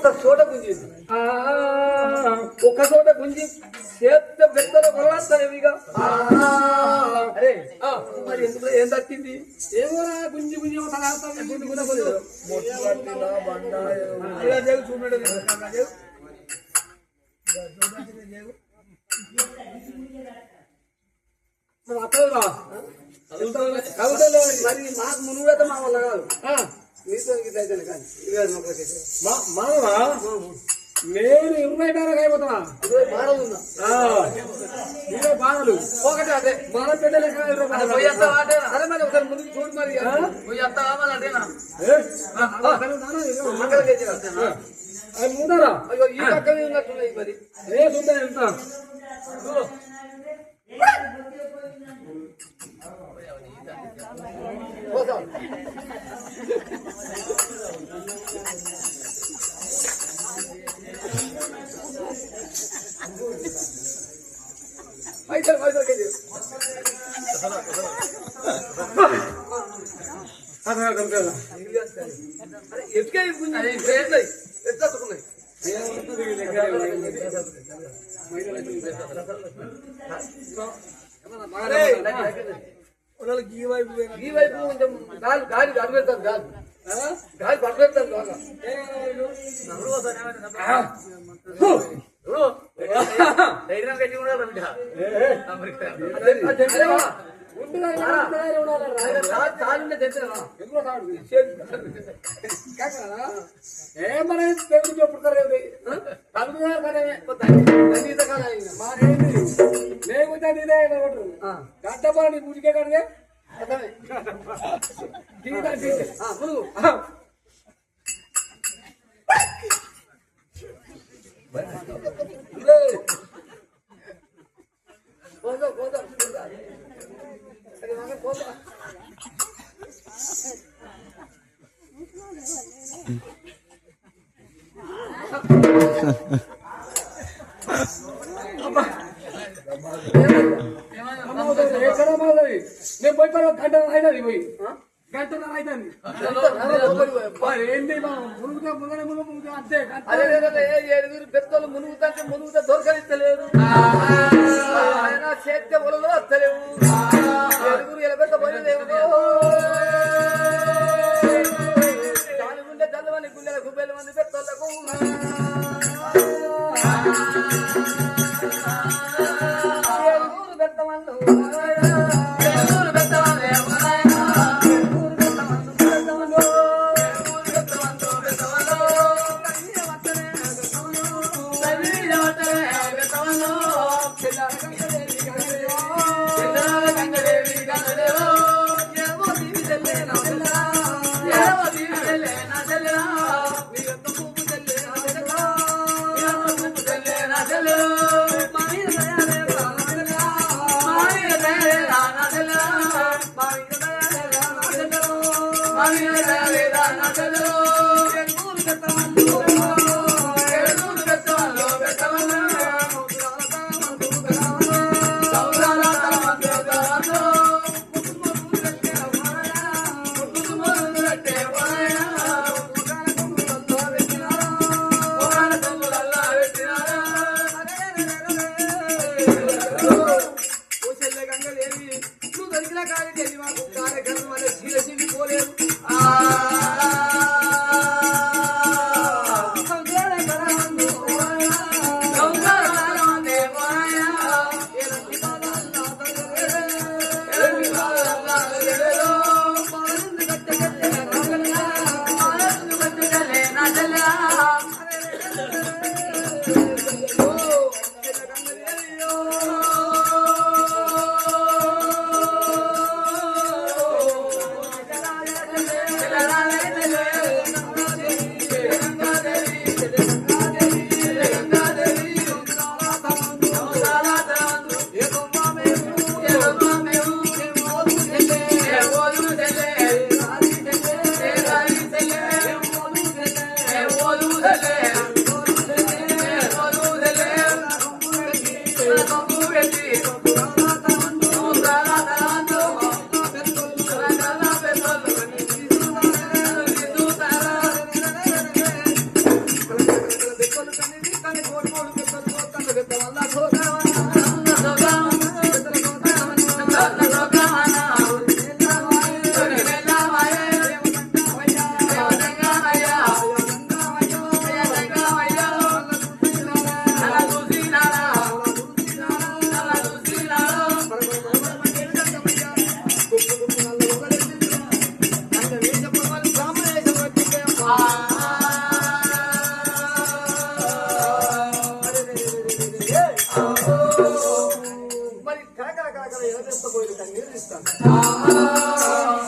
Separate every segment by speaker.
Speaker 1: ఒక్క చోట గుంజింది. ఒక్క చోట గుంజి చేత పెద్దల కొలవస్తారు ఇక అరే మరి ఎందుకు ఏం దక్కింది
Speaker 2: ఏమోరా గుంజి గుంజి అత్తవురా?
Speaker 1: కవితలో మరి మాకు మునుగత మా వల్ల కాదు.
Speaker 2: నేను ఇరవై డాలర్ అయిపోతున్నా. ఇరవై బాధలు
Speaker 1: ఒకటి అదే.
Speaker 2: మన.
Speaker 1: సరే మరి ఒకసారి ముందుకు చూడు.
Speaker 2: అది
Speaker 1: అయ్యో ఈ ఉన్నట్టున్నాయి మరి.
Speaker 2: ఏ చూద్దాం ఎంత?
Speaker 1: చూడు. ఎట్లట్టుకున్నాయి
Speaker 2: వాళ్ళకి ఈ వైపు.
Speaker 1: ఈ వైపు కొంచెం గాలి గాలి పెడతాను గాలి? గాలి పట్టుకెళ్తాను బాగా
Speaker 2: ఏ కావాలి? ఏ, ఏ.
Speaker 1: అదే, ఆ తెంపినవా?
Speaker 2: ఉంటున్నా, ఉంటున్నా, ఉండాలి రా. నీదే కడిగే
Speaker 1: పోదా, పోదా, పోదా. అరే, మగ పోదా.
Speaker 2: ఎక్కడ మాది నేను పోయి పర్వ గంట అయినది పోయి గంట ఏంటి మా మునుగుతా మునగనే మునుగు మునుగు అంతే
Speaker 1: అదే ఏడుగురు పెద్దలు మునుగుతుంటే మునుగుతా దొరకనిస్తలేరు పొలలో వస్తలేవు. ఏడుగురు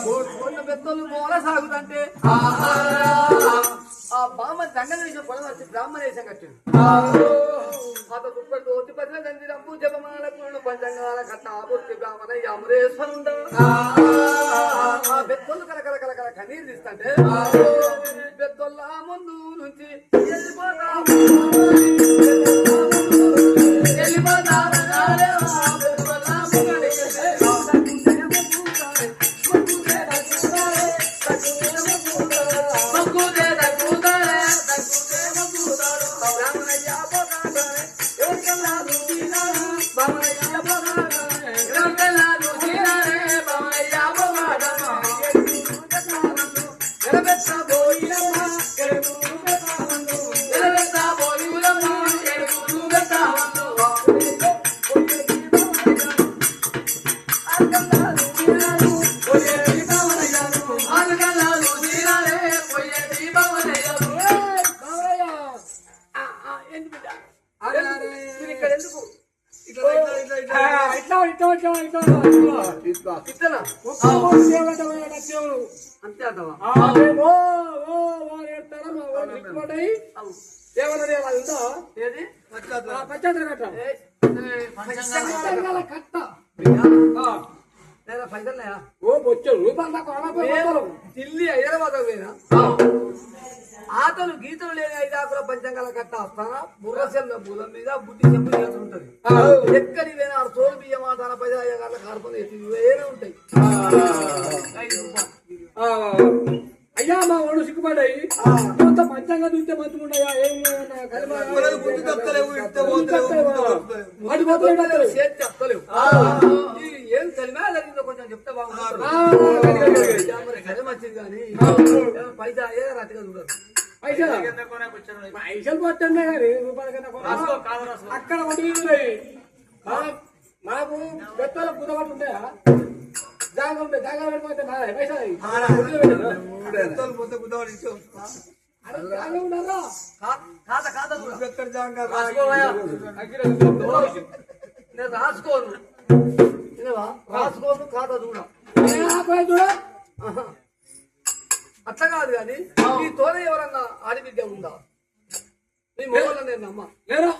Speaker 1: కోట్ల పెద్దలు మూల సాగుదంటే ఆ బామ్మ
Speaker 2: దండం
Speaker 1: వేసిన పొలం వచ్చి బ్రాహ్మణ వేసం కట్టింది. అతను ఇప్పటికి ఒత్తి పదిన దండిరంపు జపమాల కుళ్ళు పంచంగాల కట్ట ఆపూర్తి బ్రాహ్మణ అమరేశ్వరుండా. ఆ బెత్తలు కలకల కలకల కనీరు ఇస్తంటే బెత్తొల్లా ముందు నుంచి
Speaker 2: ఇట్లా ఇట్లా ఇట్లా ఇట్లా ఇట్లా
Speaker 1: అంతే
Speaker 2: ఓ ఓ ఏడతారా మా వాళ్ళు రిపోర్ట్ అయ్యి ఏమన్నది అలా ఉందా
Speaker 1: ఏది
Speaker 2: కట్ట కట్ట ఓ బొచ్చు రూపాయలు అనకపోతే
Speaker 1: ఢిల్లీ హైదరాబాద్ పోయినా ఆతలు గీతలు లేని ఐదాకుల పంచంగాల కట్ట వస్తానా? బుర్రసెల్ల బుధం మీద బుద్ధి చెంపు చేతులు ఉంటది. ఎక్కడి పోయినా ఆడ తోడు బియ్యం ఆ తన పది అయ్యగారుల కార్పణ వేరే ఉంటాయి. ఐదు రూపాయలు.
Speaker 2: అయ్యా మా వాడు సిగ్గుపడ్డాయి కొంత పంచంగా చూస్తే మంచిగా ఉండయా ఏం
Speaker 1: జరిగిందో కొంచెం చెప్తే కానీ పైసా ఏ రతిగా చూడదు
Speaker 2: పైసలు పైసలు పట్టండి కానీ రూపాయల కన్నా? కొన- అక్కడ వడ్డీ మనకు బెత్తల బుధవాడు ఉంటాయా? జాగా ఉంటాయి జాగా పెట్టుకుంటే నా పైసలు.
Speaker 1: నేను రాసుకోను? రాసుకోను కాద చూడ. అట్లా కాదు కానీ ఈ తోడ ఎవరన్నా ఆడిబిడ్డ ఉందా? నీ మొగల నేను నమ్మ.
Speaker 2: లేరా?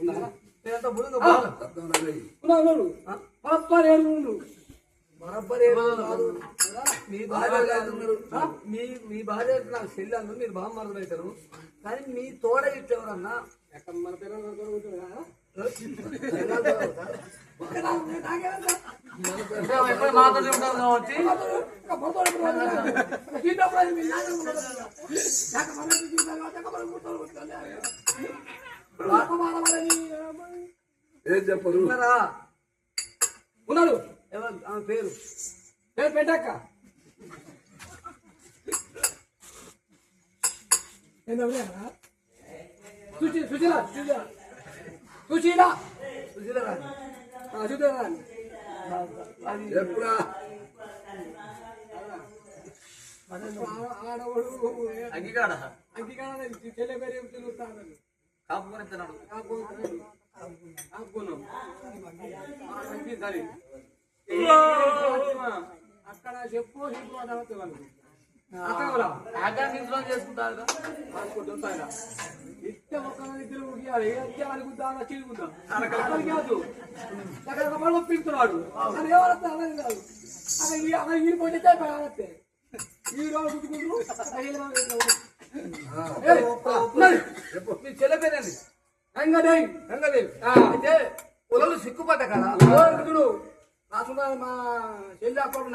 Speaker 1: నేనంత బాగా. బరబ్బర్ మీ భార్య కాదు. ఆ? మీ మీ భార్య నాకు చెల్లెలు మీరు బామ్మరులు అవుతారు కానీ మీ తోడ ఇట్లా ఎవరన్నా?
Speaker 2: ఎక్కడ మన పిల్లలు?
Speaker 1: ఎప్పుడు మాతోనే ఉంటారు కాబట్టి.
Speaker 2: నాకు మనం
Speaker 3: ఏం చెప్పరు
Speaker 1: ఉన్నారా
Speaker 2: ఉన్నాడు
Speaker 1: ఎవరు ఆమె పేరు
Speaker 2: పేరు పెట్టాక ఏంటన్నా సుశీ సుశీల సుశీల సుశీల
Speaker 1: సుశీల రాజు
Speaker 2: ఆ, సుశీల రాని.
Speaker 1: అది
Speaker 3: ఎప్పుడా
Speaker 2: ఆ- ఆడవాడు
Speaker 1: అంగీకాడ
Speaker 2: అంకికాడ కాపుకొని
Speaker 1: తిన్నాడు
Speaker 2: కాపుకున్నాం అక్కడ చెప్పు చెప్పు అదనతే అక్కడ కూడా
Speaker 1: చేసుకుంటారు
Speaker 2: అనుకుంటుంటారా ఇస్తే ఒక్క ఇద్దరు ఉడియాలి ఇస్తే కాదు అక్కడ ఒప్పిస్తున్నాడు అది ఎవరన్నా అలాగే కాదు. అక్కడ ఈ ఈ రోజు
Speaker 1: మీ చెల్లె పేరండి
Speaker 2: రంగదేవి
Speaker 1: రంగదేవి. అయితే పొలంలో సిక్కుపడ్డ కదా?
Speaker 2: చూడు రాసుకున్నా మా చెల్లి అప్పుడు